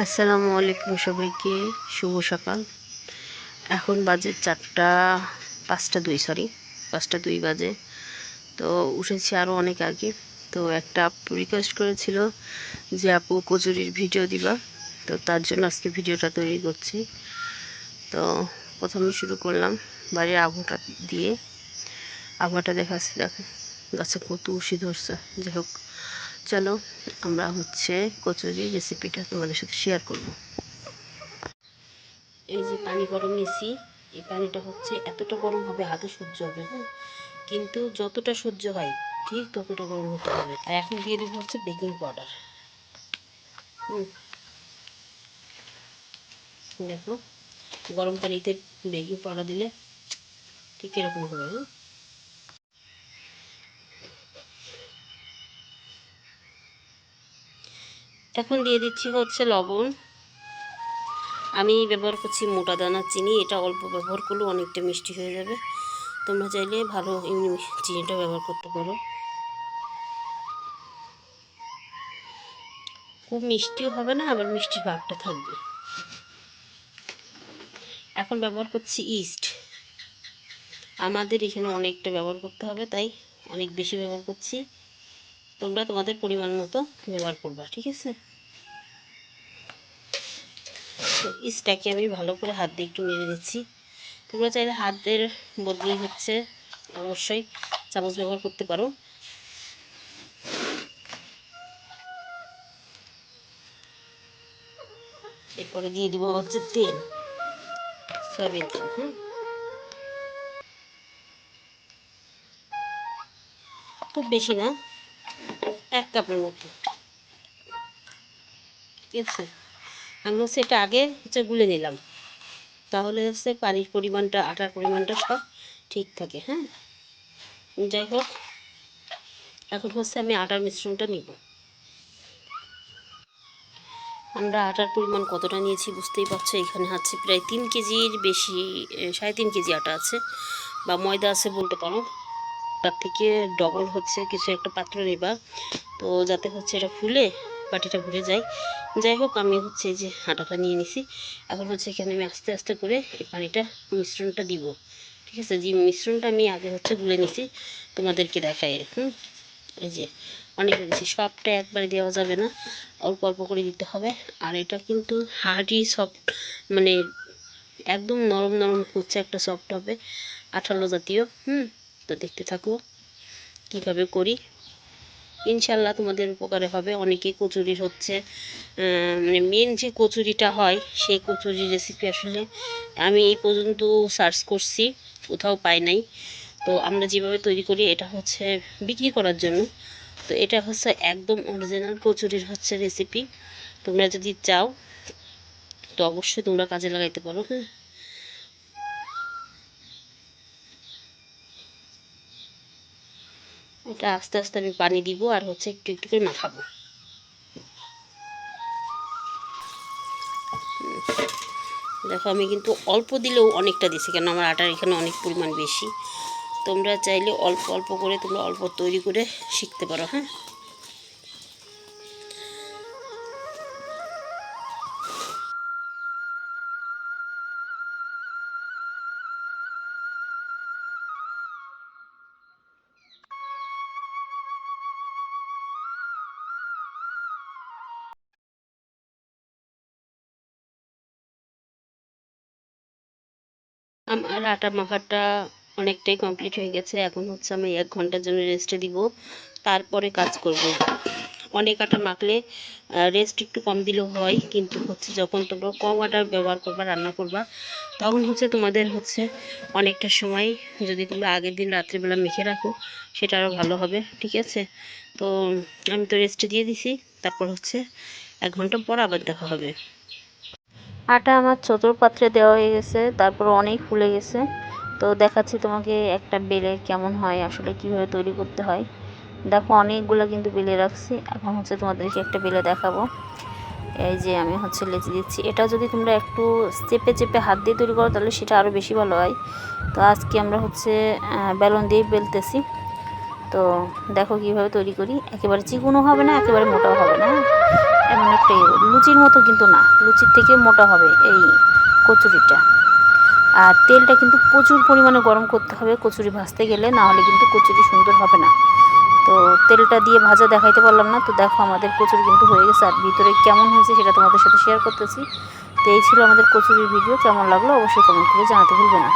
আসসালামু আলাইকুম সবাইকে। শুভ সকাল। এখন বাজে চারটা পাঁচটা দুই সরি পাঁচটা দুই বাজে। তো উঠেছি আরও অনেক আগে। তো একটা আপু রিকোয়েস্ট করেছিল যে, আপু, কচুরির ভিডিও দিবা? তো তার জন্য আজকে ভিডিওটা তৈরি করছি। তো প্রথমে শুরু করলাম বাড়ির আগুনটা দিয়ে। আগুনটা দেখাচ্ছে, দেখেন। গাছে কত উশি ধরছে। যাই হোক। চলো, আমরা হচ্ছে কচুরি রেসিপিটা তোমাদের সাথে শেয়ার করব। এই যে পানি গরম নিয়েছি, এই পানিটা হচ্ছে এতটা গরম হবে হাতে সহ্য হবে হ্যাঁ কিন্তু যতটা সহ্য হয়, ঠিক ততটা গরম হতে হবে। আর এখন দিয়ে দেবো হচ্ছে বেকিং পাউডার হুম। দেখো গরম পানিতে বেকিং পাউডার দিলে ঠিক এরকম হবে হ্যাঁ এখন দিয়ে দিচ্ছি হচ্ছে লবণ। আমি ব্যবহার করছি মোটা দানা চিনি, এটা অল্প ব্যবহার করলেও অনেকটা মিষ্টি হয়ে যাবে। তোমরা চাইলে ভালো এমনি চিনিটা ব্যবহার করতে পারো। খুব মিষ্টিও হবে না, আবার মিষ্টির ভাগটা থাকবে। এখন ব্যবহার করছি ইস্ট। আমাদের এখানে অনেকটা ব্যবহার করতে হবে, তাই অনেক বেশি ব্যবহার করছি। তোমরা তোমাদের পরিমাণ মতো ব্যবহার করবা, ঠিক আছে? তো ইস্টটাকে আমি ভালো করে হাত দিয়ে একটু মেরে দিচ্ছি। তোমরা চাইলে হাতের বদলে হচ্ছে অবশ্যই চামচ ব্যবহার করতে পারো। এরপরে দিয়ে দিব হচ্ছে তেল, সয়াবিন তেল খুব বেশি না। এক কাপের মতো। ঠিক আছে? আমি হচ্ছে এটা আগে হচ্ছে গুলে নিলাম। তাহলে হচ্ছে পানির পরিমাণটা, আটার পরিমাণটা সব ঠিক থাকে হ্যাঁ? যাই হোক, এখন হচ্ছে আমি আটার মিশ্রণটা নিব। আমরা আটার পরিমাণ কতটা নিয়েছি বুঝতেই পারছ? এখানে হচ্ছে প্রায় তিন কেজির বেশি সাড়ে তিন কেজি আটা আছে বা ময়দা আছে বলতে পারো। তার থেকে ডবল হচ্ছে কিছু একটা পাত্র নেবা। তো যাতে হচ্ছে এটা ফুলে, বাটিটা ভরে যায়। যাই হোক, আমি হচ্ছে যে আটাটা নিয়ে নিছি। এখন হচ্ছে এখানে আমি আস্তে আস্তে করে এই পানিটা মিশ্রণটা দিব। ঠিক আছে? যে মিশ্রণটা আমি আগে হচ্ছে গুলে নিছি, তোমাদেরকে দেখাই। হুম? এই যে অনেকটা দিচ্ছি সবটা একবারে দেওয়া যাবে না। অল্প অল্প করে দিতে হবে। আর এটা কিন্তু হার্ডি সফট মানে একদম নরম নরম হচ্ছে একটা সফট হবে। আঠালো জাতীয়। হুম? তো দেখতে থাকো। কীভাবে করি? ইনশাল্লাহ তোমাদের উপকারে হবে। অনেকে কচুরির হচ্ছে। মানে মেন যে কচুরিটা হয়, সেই কচুরির রেসিপি আসলে আমি এই পর্যন্ত সার্চ করছি, কোথাও পাই নাই। তো আমরা যেভাবে তৈরি করি, এটা হচ্ছে বিক্রি করার জন্য। তো এটা হচ্ছে একদম অরিজিনাল কচুরির হচ্ছে রেসিপি তোমরা যদি চাও, তো অবশ্যই তোমরা কাজে লাগাইতে পারো হ্যাঁ। এটা আস্তে আস্তে আমি পানি দিব আর হচ্ছে একটু একটু করে মাখাবো দেখো, আমি কিন্তু অল্প দিলেও অনেকটা দিছি কেন আমার আটার এখানে অনেক পরিমাণ বেশি। তোমরা চাইলে অল্প অল্প করে তোমরা অল্প তৈরি করে শিখতে পারো হ্যাঁ? আমার আটা মাখাটা অনেকটাই কমপ্লিট হয়ে গেছে। এখন হচ্ছে আমি এক ঘণ্টার জন্য রেস্টে দিব। তারপরে কাজ করব। অনেক আটা মাখলে রেস্ট একটু কম দিলেও হয়। কিন্তু হচ্ছে যখন তোমরা কম আটা ব্যবহার করবা, রান্না করবা, তখন হচ্ছে তোমাদের হচ্ছে অনেকটা সময় যদি তোমরা আগের দিন রাত্রিবেলা মেখে রাখো, সেটা আরও ভালো হবে। ঠিক আছে? তো, আমি তো রেস্টে দিয়ে দিছি। তারপর হচ্ছে এক ঘণ্টা পর আবার দেখা হবে। আটা আমার চতুর পাত্রে দেওয়া হয়ে গেছে, তারপর অনেক ফুলে গেছে। তো দেখাচ্ছি তোমাকে একটা বেলে কেমন হয়, আসলে কীভাবে তৈরি করতে হয়। দেখো, অনেকগুলো কিন্তু বেলে রাখছি। এখন হচ্ছে তোমাদেরকে একটা বেলে দেখাবো। এই যে আমি হচ্ছে লেচি দিচ্ছি। এটা যদি তোমরা একটু চেপে চেপে হাত দিয়ে তৈরি করো, তাহলে সেটা আরও বেশি ভালো হয়। তো আজকে আমরা হচ্ছে বেলন দিয়ে বেলতেছি। তো দেখো কীভাবে তৈরি করি। একেবারে চিকুনও হবে না, একেবারে মোটাও হবে না। এমন একটা লুচির মতো কিন্তু না, লুচির থেকে মোটা হবে এই কচুরিটা। আর তেলটা কিন্তু প্রচুর পরিমাণে গরম করতে হবে, কচুরি ভাজতে গেলে, না হলে কিন্তু কচুরি সুন্দর হবে না। তো তেলটা দিয়ে ভাজা দেখাইতে পারলাম না, তো দেখো আমাদের কচুরি কিন্তু হয়ে গেছে, আর ভিতরে কেমন হয়েছে সেটা তোমাদের সাথে শেয়ার করতেছি। তো এই ছিল আমাদের কচুরির ভিডিও কেমন লাগল অবশ্যই কমেন্ট করে জানাতে ভুলবে না।